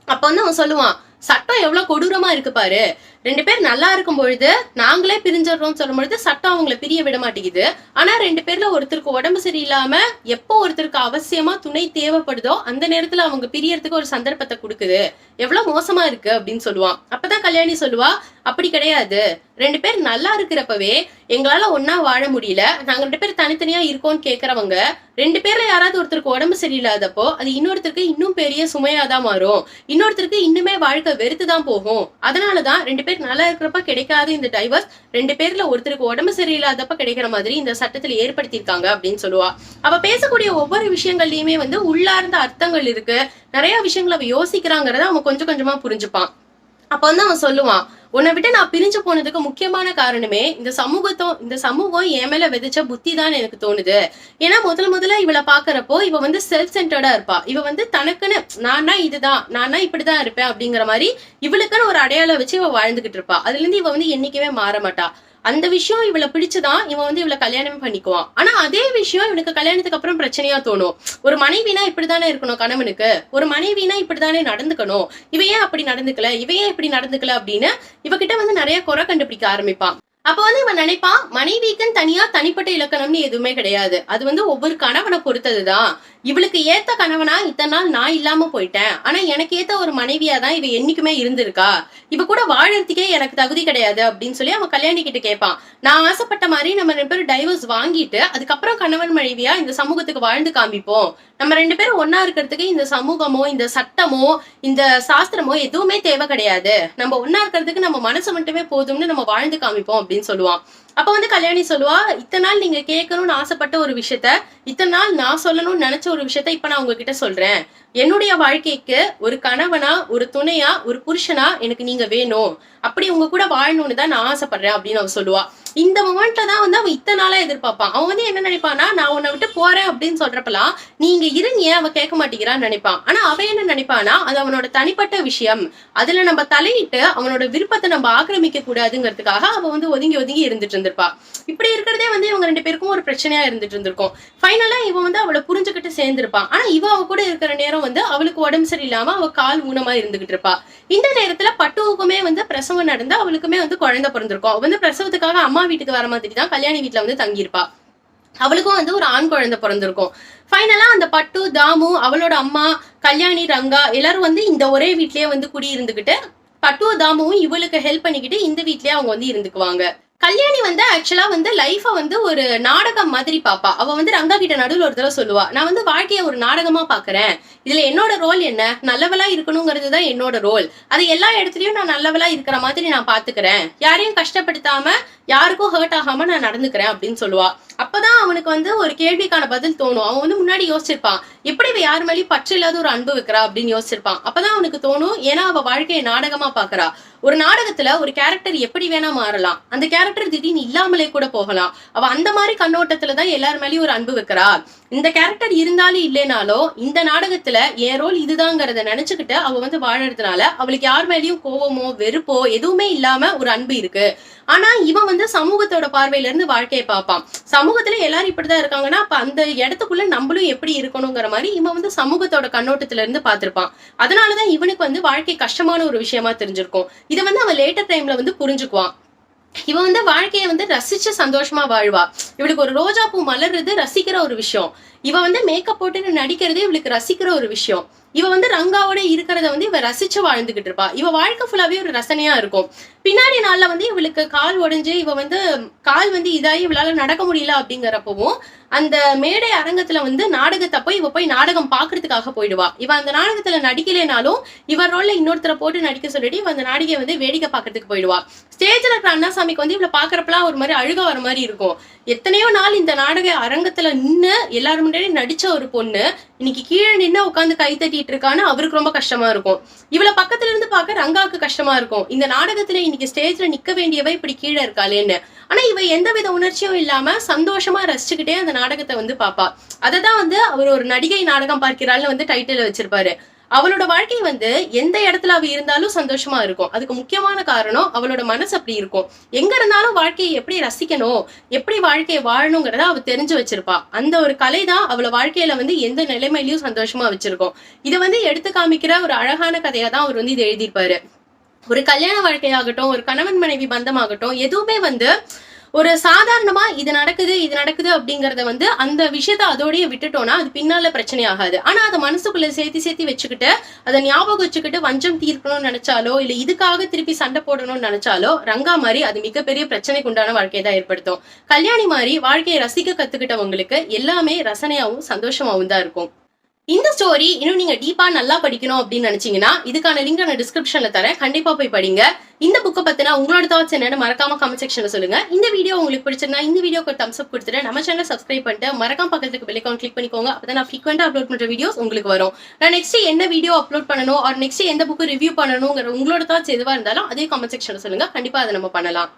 அப்ப வந்து அவன் சொல்லுவான் சட்டம் எவ்வளவு கொடூரமா இருக்கு பாரு. ரெண்டு பேர் நல்லா இருக்கும் பொழுது நாங்களே பிரிஞ்சிடறோம் சொல்லும் பொழுது சட்டம் அவங்கள பிரிய விட மாட்டேங்குது. ஆனா ரெண்டு பேர்ல ஒருத்தருக்கு உடம்பு சரியில்லாம எப்போ ஒருத்தருக்கு அவசியமா துணை தேவைப்படுதோ அந்த நேரத்துல அவங்க பிரியறதுக்கு ஒரு சந்தர்ப்பத்தை கொடுக்குது. எவ்வளவு மோசமா இருக்கு அப்படின்னு சொல்லுவான். அப்பதான் கல்யாணி சொல்லுவா அப்படி கிடையாது. ரெண்டு பேர் நல்லா இருக்கிறப்பவே எங்களால ஒன்னா வாழ முடியல. நாங்க ரெண்டு பேர் தனித்தனியா இருக்கோம்னு கேக்குறவங்க ரெண்டு பேர்ல யாராவது ஒருத்தருக்கு உடம்பு சரியில்லாதப்போ அது இன்னொருத்தருக்கு இன்னும் பெரிய சுமையாதான் மாறும். இன்னொருத்தருக்கு இன்னுமே வாழ்க்கை வெறுத்து தான் போகும். அதனாலதான் ரெண்டு பேர் நல்லா இருக்கிறப்ப கிடைக்காத இந்த டைவர்ஸ் ரெண்டு பேர்ல ஒருத்தருக்கு உடம்பு சரியில்லாதப்ப கிடைக்கிற மாதிரி இந்த சட்டத்துல ஏற்படுத்தியிருக்காங்க அப்படின்னு சொல்லுவா. அவ பேசக்கூடிய ஒவ்வொரு விஷயங்கள்லயுமே வந்து உள்ளார்ந்த அர்த்தங்கள் இருக்கு. நிறைய விஷயங்களை அவ யோசிக்கிறாங்கிறத அவன் கொஞ்சம் கொஞ்சமா புரிஞ்சுப்பான். அப்ப வந்து அவன் சொல்லுவான் உன்னை விட்டு நான் பிரிஞ்சு போனதுக்கு முக்கியமான காரணமே இந்த சமூகத்தோ இந்த சமூகம் என் மேல விதைச்ச புத்தி தான் எனக்கு தோணுது. ஏன்னா முதல் முதல்ல இவளை பாக்குறப்போ இவ வந்து செல்ஃப் சென்டர்டா இருப்பா. இவ வந்து தனக்குன்னு நானா இதுதான் நானா இப்படிதான் இருப்பேன் அப்படிங்கிற மாதிரி இவளுக்குன்னு ஒரு அடையாளம் வச்சு இவ வாழ்ந்துகிட்டு இருப்பா. அதுல இருந்து இவ வந்து என்னைக்குமே மாற மாட்டா. அந்த விஷயம் இவளை பிடிச்சுதான் இவன் வந்து இவளை கல்யாணம் பண்ணிக்குவான். ஆனா அதே விஷயம் இவனுக்கு கல்யாணத்துக்கு அப்புறம் பிரச்சனையா தோணும். ஒரு மனைவினா இப்படித்தானே இருக்கணும் கணவனுக்கு? ஒரு மனைவினா இப்படித்தானே நடந்துக்கணும்? இவ ஏன் அப்படி நடந்துக்கல? இவ ஏன் இப்படி நடந்துக்கல அப்படின்னு இவகிட்ட வந்து நிறைய குறை கண்டுபிடிக்க ஆரம்பிப்பான். அப்ப வந்து இவன் நினைப்பான் மனைவிக்குன்னு தனியா தனிப்பட்ட இலக்கணம்னு எதுவுமே கிடையாது. அது வந்து ஒவ்வொரு கணவனை பொறுத்ததுதான். இவளுக்கு ஏத்த கணவனா இத்தனை நாள் நான் இல்லாம போயிட்டேன். ஆனா எனக்கு ஏத்த ஒரு மனைவியா தான் இவ என்னைக்குமே இருந்திருக்கா. இவ கூட வாழறதுக்கே எனக்கு தகுதி கிடையாது அப்படின்னு சொல்லி அவன் கல்யாணி கிட்ட கேட்பான். நான் ஆசைப்பட்ட மாதிரி நம்ம ரெண்டு பேரும் டைவர்ஸ் வாங்கிட்டு அதுக்கப்புறம் கணவன் மனைவியா இந்த சமூகத்துக்கு வாழ்ந்து காமிப்போம் நம்ம ரெண்டு பேரும் ஒன்னா இருக்கிறதுக்கு இந்த சமூகமோ இந்த சட்டமோ இந்த சாஸ்திரமோ எதுவுமே தேவை கிடையாது. நம்ம ஒன்னா இருக்கிறதுக்கு நம்ம மனசு மட்டுமே போதும்னு நம்ம வாழ்ந்து காமிப்போம் அப்படின்னு சொல்லுவான். அப்ப வந்து கல்யாணி சொல்லுவா இத்தனை நாள் நீங்க கேட்கணும்னு ஆசைப்பட்ட ஒரு விஷயத்த இத்தனை நாள் நான் சொல்லணும்னு நினைச்ச ஒரு விஷயத்த இப்ப நான் உங்ககிட்ட சொல்றேன். என்னுடைய வாழ்க்கைக்கு ஒரு கணவனா ஒரு துணையா ஒரு புருஷனா எனக்கு நீங்க வேணும். அப்படி உங்க கூட வாழணும்னு தான் நான் ஆசைப்படுறேன் அப்படின்னு அவ சொல்லுவா. இந்த மொமெண்ட்ல தான் வந்து அவன் இத்தனை நாளா எதிர்பார்ப்பான் அவன் வந்து என்ன நினைப்பானா நான் உன்னை விட்டு போறேன் அப்படின்னு சொல்றப்பலாம் நீங்க இருங்க அவன் கேட்க மாட்டேங்கிறான்னு நினைப்பான் ஆனா அவன் என்ன நினைப்பானா அது அவனோட தனிப்பட்ட விஷயம். அதுல நம்ம தலையிட்டு அவனோட விருப்பத்தை நம்ம ஆக்கிரமிக்க கூடாதுங்கிறதுக்காக அவன் வந்து ஒதுங்கி ஒதுங்கி இருந்துட்டு இருந்திருப்பா. இப்படி இருக்கிறதே வந்து இவங்க ரெண்டு பேருக்கும் ஒரு பிரச்சனையா இருந்துட்டு இருந்திருக்கும். ஃபைனலா இவன் வந்து அவளை புரிஞ்சுக்கிட்டு சேர்ந்திருப்பான் ஆனா இவன் அவ கூட இருக்கிற நேரம் வந்து அவளுக்கு உடம்பு சரியில்லாம அவ கால் ஊனமா இருந்துகிட்டு இருப்பா. இந்த நேரத்துல பட்டுவுக்குமே வந்து பிரசவம் நடந்து அவளுக்குமே வந்து குழந்தை பிறந்திருக்கும். அவ வந்து பிரசவத்துக்காக அம்மா வீட்டுக்கு வர மாதிரி தான் கல்யாணி வீட்டுல வந்து தங்கியிருப்பா. அவளுக்கும் வந்து ஒரு ஆண் குழந்தை பிறந்திருக்கும். ஃபைனலா அந்த பட்டு தாமு அவளோட அம்மா கல்யாணி ரங்கா எல்லாரும் வந்து இந்த ஒரே வீட்லயே வந்து குடி இருந்துகிட்டு பட்டு தாமுவும் இவளுக்கு ஹெல்ப் பண்ணிக்கிட்டு இந்த வீட்லயே அவங்க வந்து இருந்துக்குவாங்க. கல்யாணி வந்து ஆக்சுவலா வந்து லைஃபை வந்து ஒரு நாடகம் மாதிரி பாப்பா. அவ வந்து ரங்கா கிட்ட நடுவில் ஒரு தடவை சொல்லுவா நான் வந்து வாழ்க்கையை ஒரு நாடகமா பாக்குறேன். இதுல என்னோட ரோல் என்ன? நல்லவளா இருக்கணுங்கிறது தான் என்னோட ரோல் அது எல்லா இடத்துலயும் நான் நல்லவளா இருக்கிற மாதிரி நான் பாத்துக்கிறேன். யாரையும் கஷ்டப்படுத்தாம யாருக்கும் ஹர்ட் ஆகாம நான் நடந்துக்கிறேன் அப்படின்னு சொல்லுவா. அப்பதான் அவனுக்கு வந்து ஒரு கேள்விக்கான பதில் தோணும். அவன் வந்து முன்னாடி யோசிச்சிருப்பான் எப்படி இவ யார் மேலேயும் பற்று இல்லாத ஒரு அன்பு வைக்கிறா அப்படின்னு யோசிச்சிருப்பான் அப்பதான் அவனுக்கு தோணும் ஏன்னா அவ வாழ்க்கையை நாடகமா பாக்குறா ஒரு நாடகத்துல ஒரு கேரக்டர் எப்படி வேணா மாறலாம். அந்த கேரக்டர் திடீர்னு இல்லாமலே கூட போகலாம். அவ அந்த மாதிரி கண்ணோட்டத்துல தான் எல்லார் மேலயும் ஒரு அன்பு வைக்கிறா. இந்த கேரக்டர் இருந்தாலும் இல்லைனாலும் இந்த நாடகத்துல என் ரோல் இதுதாங்கிறத நினைச்சுக்கிட்டு அவ வந்து வாழறதுனால அவளுக்கு யார் மேலயும் கோவமோ வெறுப்போ எதுவுமே இல்லாம ஒரு அன்பு இருக்கு. ஆனா இவன் வந்து சமூகத்தோட பார்வையில இருந்து வாழ்க்கையை பார்ப்பான். சமூகத்துல எல்லாரும் இப்படிதான் இருக்காங்கன்னா அப்ப அந்த இடத்துக்குள்ள நம்மளும் எப்படி இருக்கணுங்கிற மாதிரி இவன் வந்து சமூகத்தோட கண்ணோட்டத்துல இருந்து பார்த்திருப்பான். அதனாலதான் இவனுக்கு வந்து வாழ்க்கை கஷ்டமான ஒரு விஷயமா தெரிஞ்சிருக்கும். இதை வந்து அவன் லேட்டர் டைம்ல வந்து புரிஞ்சுக்குவான். இவன் வந்து வாழ்க்கையை வந்து ரசிச்சு சந்தோஷமா வாழ்வா. இவளுக்கு ஒரு ரோஜா பூ மலர்றது ரசிக்கிற ஒரு விஷயம். இவ வந்து மேக்கப் போட்டு நடிக்கிறது இவளுக்கு ரசிக்கிற ஒரு விஷயம். இவ வந்து ரங்காவோட இருக்கிறத வந்து இவ ரசிச்சு வாழ்ந்துகிட்டு இருப்பா. இவ வாழ்க்கை ஃபுல்லாவே ஒரு ரசனையா இருக்கும். பின்னாடி நாள்ல வந்து இவளுக்கு கால் உடைஞ்சு இவ வந்து கால் வந்து இதாகி இவளால நடக்க முடியல அப்படிங்கிறப்பவும் அந்த மேடை அரங்கத்துல வந்து நாடகத்தப்போ இவ போய் நாடகம் பாக்குறதுக்காக போயிடுவா. இவ அந்த நாடகத்துல நடிக்கலைனாலும் இவர் ரோல்ல இன்னொருத்தரை போட்டு நடிக்க சொல்லிட்டு இவ அந்த நாடிகை வந்து வேடிக்கை பாக்குறதுக்கு போயிடுவா. ஸ்டேஜ்ல இருக்கிற அண்ணாசாமிக்கு வந்து இவளை பாக்குறப்பெல்லாம் ஒரு மாதிரி அழுக வர மாதிரி இருக்கும். எத்தனையோ நாள் இந்த நாடக அரங்கத்துல நின்னு எல்லாரும் முன்னாடி நடிச்ச ஒரு பொண்ணு இன்னைக்கு கீழே நின்று உட்காந்து கை தட்டிட்டு இருக்கான்னு அவருக்கு ரொம்ப கஷ்டமா இருக்கும். இவளை பக்கத்துல இருந்து பார்க்க ரங்காவுக்கு கஷ்டமா இருக்கும். இந்த நாடகத்துல இன்னைக்கு ஸ்டேஜ்ல நிக்க வேண்டியவ இப்படி கீழே இருக்காளேன்னு. ஆனா இவ எந்தவித உணர்ச்சியும் இல்லாம சந்தோஷமா ரசிச்சுக்கிட்டே அந்த நாடகத்தை வந்து பாப்பா அததான் வந்து அவர் ஒரு நடிகை நாடகம் பார்க்கிறாள்னு வந்து டைட்டில் வச்சிருப்பாரு. அவளோட வாழ்க்கை வந்து எந்த இடத்துல அவ இருந்தாலும் சந்தோஷமா இருக்கும். அதுக்கு முக்கியமான காரணம் அவளோட மனசு அப்படி இருக்கும். எங்க இருந்தாலும் வாழ்க்கையை எப்படி ரசிக்கணும் எப்படி வாழ்க்கையை வாழணுங்கிறத அவ தெரிஞ்சு வச்சிருப்பா. அந்த ஒரு கலை தான் அவளை வாழ்க்கையில வந்து எந்த நிலைமையிலயும் சந்தோஷமா வச்சிருக்கும். இதை வந்து எடுத்து காமிக்கிற ஒரு அழகான கதையா தான் அவர் வந்து இது எழுதியிருப்பாரு. ஒரு கல்யாண வாழ்க்கையாகட்டும் ஒரு கணவன் மனைவி பந்தமாகட்டும் எதுவுமே வந்து ஒரு சாதாரணமா இது நடக்குது இது நடக்குது அப்படிங்கறத வந்து அந்த விஷயத்த அதோடய விட்டுட்டோம்னா அது பின்னால பிரச்சனை ஆகாது. ஆனா அதை மனசுக்குள்ள சேர்த்தி சேர்த்தி வச்சுக்கிட்டு அதை ஞாபகம் வச்சுக்கிட்டு வஞ்சம் தீர்க்கணும்னு நினைச்சாலோ இல்ல இதுக்காக திருப்பி சண்டை போடணும்னு நினைச்சாலோ ரங்கா மாதிரி அது மிகப்பெரிய பிரச்சனைக்கு உண்டான வாழ்க்கையை தான் ஏற்படுத்தும். கல்யாணி மாதிரி வாழ்க்கையை ரசிக்க கத்துக்கிட்டவங்களுக்கு எல்லாமே ரசனையாவும் சந்தோஷமாவும் தான் இருக்கும். இந்த ஸ்டோரி இன்னும் நீங்க டீப்பா நல்லா படிக்கணும் அப்படின்னு நினைச்சீங்கன்னா இதுக்கான லிங்க் நான் டிஸ்கிரிப்ஷன்ல தரேன். கண்டிப்பா போய் படிங்க. இந்த புக்கை பத்தினா உங்களோட தாட்ஸ் என்னன்னு மறக்காம கமெண்ட் செக்ஷன்ல சொல்லுங்க. இந்த வீடியோ உங்களுக்கு பிடிச்சிருந்தா இந்த வீடியோக்கு ஒரு தம்ஸ் அப் கொடுத்துட்டு நம்ம சேனல் சப்ஸ்கிரைப் பண்ணிட்டு மறக்காம பக்கத்துக்கு பெல் ஐக்கான் கிளிக் பண்ணிக்கோங்க. அப்பதான் நான் ஃப்ரீக்வெண்டா அப்லோட் பண்ற வீடியோஸ் உங்களுக்கு வரும். நான் நெக்ஸ்ட் என்ன வீடியோ அப்லோட் பண்ணணும் ஆர் நெக்ஸ்ட் எந்த புக்கு ரிவ்யூ பண்ணணுங்கிற உங்களோட தாட்ஸ் எதுவா இருந்தாலும் அதே கமெண்ட் செக்ஷன்ல சொல்லுங்க. கண்டிப்பா அதை நம்ம பண்ணலாம்.